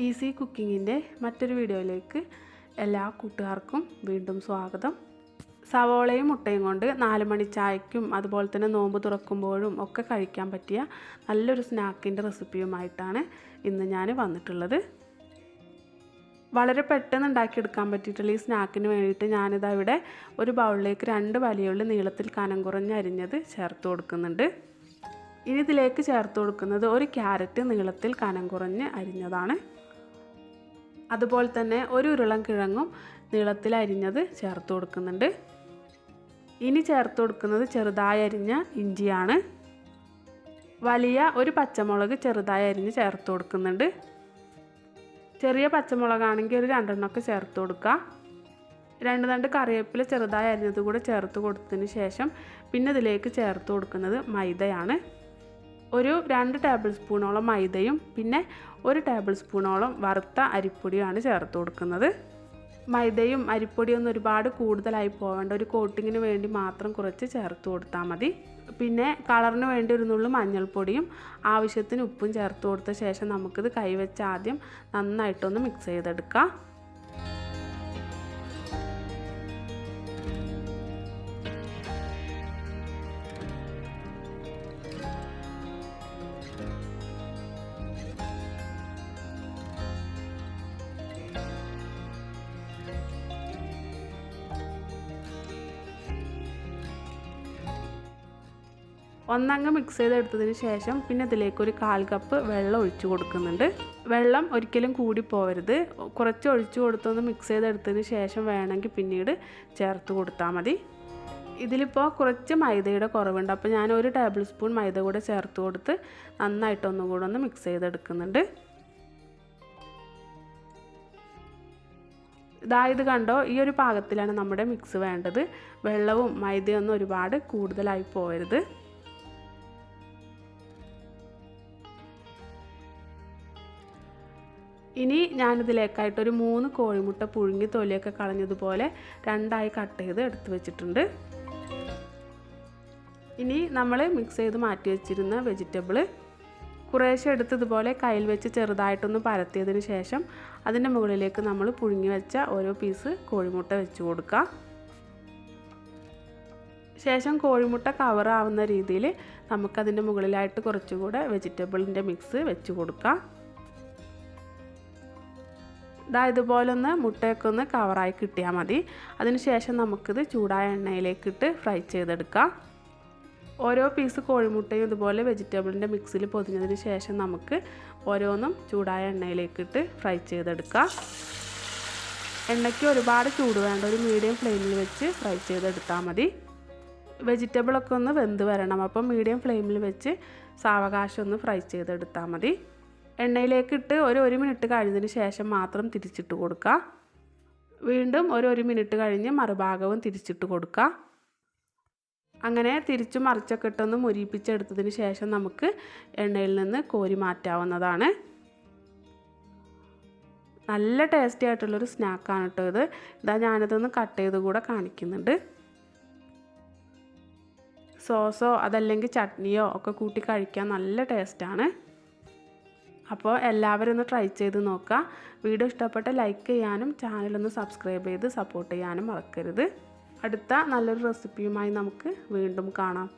Easy കുക്കിങ്ങിന്റെ മറ്റൊരു വീഡിയോയിലേക്ക് എല്ലാ കൂട്ടുകാർക്കും വീണ്ടും സ്വാഗതം. സവോളയും മുട്ടയും കൊണ്ട് നാല് മണി ചായക്കും അതുപോലെ തന്നെ നോമ്പ് തുറക്കുമ്പോഴും ഒക്കെ കഴിക്കാൻ പറ്റിയ നല്ലൊരു സ്നാക്കിന്റെ റെസിപ്പിയുമായിട്ടാണ് ഇന്ന് ഞാൻ വന്നിട്ടുള്ളത്. വളരെ പെട്ടെന്ന് ഉണ്ടാക്കിയെടുക്കാൻ പറ്റിയിട്ടുള്ള ഈ സ്നാക്കിന് വേണ്ടിയിട്ട് ഞാനിതാ ഇവിടെ ഒരു ബൗളിലേക്ക് രണ്ട് വലിയുള്ളി നീളത്തിൽ കനം കുറഞ്ഞ് അരിഞ്ഞത് ചേർത്ത് കൊടുക്കുന്നുണ്ട്. ഇനി ഇതിലേക്ക് ചേർത്ത് കൊടുക്കുന്നത് ഒരു ക്യാരറ്റ് നീളത്തിൽ കനം കുറഞ്ഞ് അരിഞ്ഞതാണ്. അതുപോലെ തന്നെ ഒരു ഉരുളം കിഴങ്ങും നീളത്തിൽ അരിഞ്ഞത് ചേർത്ത് കൊടുക്കുന്നുണ്ട്. ഇനി ചേർത്ത് കൊടുക്കുന്നത് ചെറുതായി അരിഞ്ഞ ഇഞ്ചിയാണ്. വലിയ ഒരു പച്ചമുളക് ചെറുതായി അരിഞ്ഞ് ചേർത്ത് കൊടുക്കുന്നുണ്ട്. ചെറിയ പച്ചമുളകാണെങ്കിൽ ഒരു രണ്ടെണ്ണമൊക്കെ ചേർത്ത് കൊടുക്കുക രണ്ട് രണ്ട് കറിവേപ്പില ചെറുതായി അരിഞ്ഞത് കൂടെ ചേർത്ത് കൊടുത്തതിന് ശേഷം പിന്നെ ഇതിലേക്ക് ചേർത്ത് കൊടുക്കുന്നത് മൈദയാണ്. ഒരു രണ്ട് ടേബിൾ സ്പൂണോളം മൈദയും പിന്നെ ഒരു ടേബിൾ സ്പൂണോളം വറുത്ത അരിപ്പൊടിയുമാണ് ചേർത്ത് കൊടുക്കുന്നത്. മൈദയും അരിപ്പൊടിയും ഒന്നും ഒരുപാട് കൂടുതലായി പോവേണ്ട ഒരു കോട്ടിങ്ങിന് വേണ്ടി മാത്രം കുറച്ച് ചേർത്ത് കൊടുത്താൽ മതി. പിന്നെ കളറിന് വേണ്ടി ഒരു നുള്ളു മഞ്ഞൾപ്പൊടിയും ആവശ്യത്തിന് ഉപ്പും ചേർത്ത് കൊടുത്ത ശേഷം നമുക്കിത് കൈവച്ച് ആദ്യം നന്നായിട്ടൊന്ന് മിക്സ് ചെയ്തെടുക്കാം. ഒന്നങ്ങ് മിക്സ് ചെയ്തെടുത്തതിന് ശേഷം പിന്നെ ഇതിലേക്ക് ഒരു കാൽ കപ്പ് വെള്ളം ഒഴിച്ചു കൊടുക്കുന്നുണ്ട്. വെള്ളം ഒരിക്കലും കൂടി പോവരുത്. കുറച്ച് ഒഴിച്ചു കൊടുത്തൊന്ന് മിക്സ് ചെയ്തെടുത്തതിന് ശേഷം വേണമെങ്കിൽ പിന്നീട് ചേർത്ത് കൊടുത്താൽ മതി. ഇതിലിപ്പോൾ കുറച്ച് മൈദയുടെ കുറവുണ്ട്. അപ്പോൾ ഞാൻ ഒരു ടേബിൾ സ്പൂൺ മൈദ കൂടെ ചേർത്ത് കൊടുത്ത് നന്നായിട്ടൊന്നും കൂടെ ഒന്ന് മിക്സ് ചെയ്തെടുക്കുന്നുണ്ട്. ഇതായത് കണ്ടോ? ഈ ഒരു പാകത്തിലാണ് നമ്മുടെ മിക്സ് വേണ്ടത്. വെള്ളവും മൈദയൊന്നും ഒരുപാട് കൂടുതലായി പോകരുത് ഇനി ഞാനിതിലേക്കായിട്ട് ഒരു മൂന്ന് കോഴിമുട്ട പുഴുങ്ങി തൊലിയൊക്കെ കളഞ്ഞതുപോലെ രണ്ടായി കട്ട് ചെയ്ത് എടുത്തു വെച്ചിട്ടുണ്ട്. ഇനി നമ്മൾ മിക്സ് ചെയ്ത് മാറ്റി വെച്ചിരുന്ന വെജിറ്റബിൾ കുറേശ്ശെ എടുത്തതുപോലെ കയ്യിൽ വെച്ച് ചെറുതായിട്ടൊന്ന് പരത്തിയതിന് ശേഷം അതിന്റെ മുകളിലേക്ക് നമ്മൾ പുഴുങ്ങി വെച്ച ഓരോ പീസ് കോഴിമുട്ട വെച്ച് കൊടുക്കുക ശേഷം കോഴിമുട്ട കവറാവുന്ന രീതിയിൽ നമുക്കതിന്റെ മുകളിലായിട്ട് കുറച്ചുകൂടെ വെജിറ്റബിളിന്റെ മിക്സ് വെച്ച് കൊടുക്കാം. ഇതാ ഇതുപോലൊന്ന് മുട്ടയൊക്കെ ഒന്ന് കവറായി കിട്ടിയാൽ മതി. അതിനുശേഷം നമുക്കിത് ചൂടായ എണ്ണയിലേക്കിട്ട് ഫ്രൈ ചെയ്തെടുക്കാം. ഓരോ പീസ് കോഴിമുട്ടയും ഇതുപോലെ വെജിറ്റബിളിന്റെ മിക്സിൽ പൊതിഞ്ഞതിന് ശേഷം നമുക്ക് ഓരോന്നും ചൂടായ എണ്ണയിലേക്കിട്ട് ഫ്രൈ ചെയ്തെടുക്കാം. എണ്ണയ്ക്ക് ഒരുപാട് ചൂട് വേണ്ട ഒരു മീഡിയം ഫ്ലെയിമിൽ വെച്ച് ഫ്രൈ ചെയ്തെടുത്താൽ മതി. വെജിറ്റബിളൊക്കെ ഒന്ന് വെന്ത് വരണം. അപ്പം മീഡിയം ഫ്ലെയിമിൽ വെച്ച് സാവകാശം ഒന്ന് ഫ്രൈ ചെയ്തെടുത്താൽ മതി. എണ്ണയിലേക്കിട്ട് ഒരു ഒരു മിനിറ്റ് കഴിഞ്ഞതിന് ശേഷം മാത്രം തിരിച്ചിട്ട് കൊടുക്കുക. വീണ്ടും ഒരു ഒരു മിനിറ്റ് കഴിഞ്ഞ് മറുഭാഗവും തിരിച്ചിട്ട് കൊടുക്കുക. അങ്ങനെ തിരിച്ചു മറിച്ചൊക്കെ ഇട്ടൊന്ന് മുരിപ്പിച്ചെടുത്തതിന് ശേഷം നമുക്ക് എണ്ണയിൽ നിന്ന് കോരി മാറ്റാവുന്നതാണ്. നല്ല ടേസ്റ്റി ആയിട്ടുള്ളൊരു സ്നാക്കാണ് കേട്ടോ ഇത്. ഇതാ ഞാനിതൊന്ന് കട്ട് ചെയ്ത് കൂടെ കാണിക്കുന്നുണ്ട്. സോസോ അതല്ലെങ്കിൽ ചട്നിയോ ഒക്കെ കൂട്ടി കഴിക്കാൻ നല്ല ടേസ്റ്റാണ്. അപ്പോൾ എല്ലാവരും ഒന്ന് ട്രൈ ചെയ്ത് നോക്കുക വീഡിയോ ഇഷ്ടപ്പെട്ട ലൈക്ക് ചെയ്യാനും ചാനലൊന്ന് സബ്സ്ക്രൈബ് ചെയ്ത് സപ്പോർട്ട് ചെയ്യാനും മറക്കരുത്. അടുത്ത നല്ലൊരു റെസിപ്പിയുമായി നമുക്ക് വീണ്ടും കാണാം.